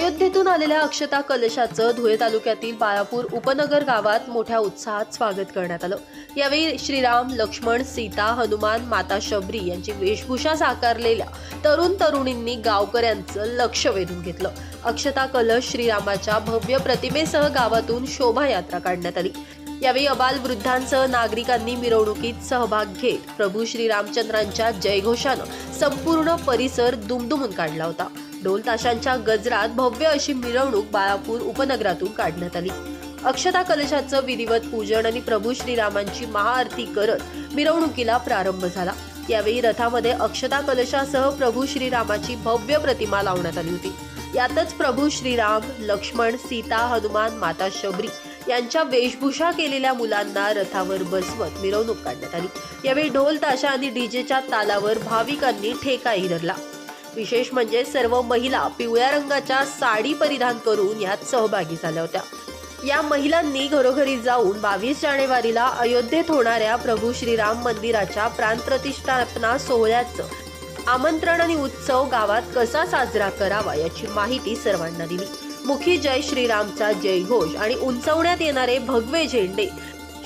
अयोध्येतून आलेल्या अक्षता कलशाचं धुळे तालुक्यातील बाळापूर उपनगर गावात मोठ्या उत्साहात स्वागत करण्यात आलं. यावेळी श्रीराम लक्ष्मण सीता हनुमान माता शबरी यांची वेशभूषा साकारलेल्या तरुण तरुणींनी गावकऱ्यांचं लक्ष वेधून घेतलं. अक्षता कलश श्रीरामाच्या भव्य प्रतिमेसह गावातून शोभायात्रा काढण्यात आली. यावेळी अबाल वृद्धांसह नागरिकांनी मिरवणुकीत सहभाग घेत प्रभू श्रीरामचंद्रांच्या जयघोषानं संपूर्ण परिसर दुमदुमून काढला होता. ढोल ताशांच्या गजरात भव्य अशी मिरवणूक बाळापूर उपनगरातून काढण्यात आली. अक्षता कलशाचं विधिवत पूजन आणि प्रभू श्रीरामांची महाआरती करत मिरवणुकीला प्रारंभ झाला. यावेळी रथामध्ये अक्षता कलशासह प्रभू श्रीरामाची भव्य प्रतिमा लावण्यात आली होती. यातच प्रभू श्रीराम लक्ष्मण सीता हनुमान माता शबरी यांच्या वेशभूषा केलेल्या मुलांना रथावर बसवत मिरवणूक काढण्यात आली. यावेळी ढोल ताशा आणि डीजेच्या तालावर भाविकांनी ठेकाही धरला विशेष म्हणजे सर्व महिला पिवळ्या रंगाच्या साडी परिधान करून यात सहभागी झाल्या होत्या. या महिलांनी घरोघरी जाऊन बावीस जानेवारीला अयोध्येत होणाऱ्या प्रभू श्रीराम मंदिराच्या प्राणप्रतिष्ठापना सोहळ्याचं आमंत्रण आणि उत्सव गावात कसा साजरा करावा याची माहिती सर्वांना दिली. मुखी जय श्रीरामचा जयघोष आणि उंचवण्यात येणारे भगवे झेंडे.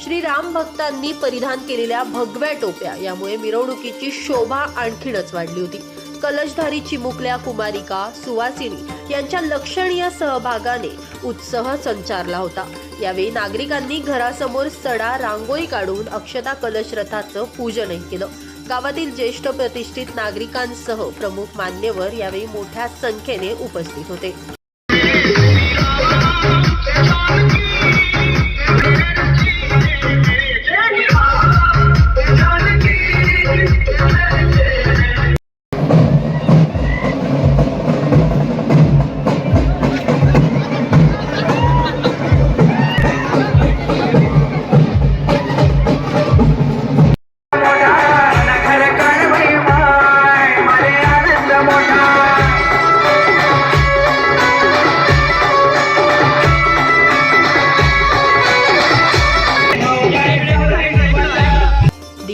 श्रीराम भक्तांनी परिधान केलेल्या भगव्या टोप्या यामुळे मिरवणुकीची शोभा आणखीनच वाढली होती. कलशधारी चिमुकल्या कुमारिका सुवासिनी यांच्या लक्षणीय सहभागाने उत्साह संचारला होता. यावेळी नागरिकांनी घरासमोर सडा रांगोळी काढून अक्षता कलश रथाचं पूजनही केलं. गावातील ज्येष्ठ प्रतिष्ठित नागरिकांसह प्रमुख मान्यवर यावेळी मोठ्या संख्येने उपस्थित होते.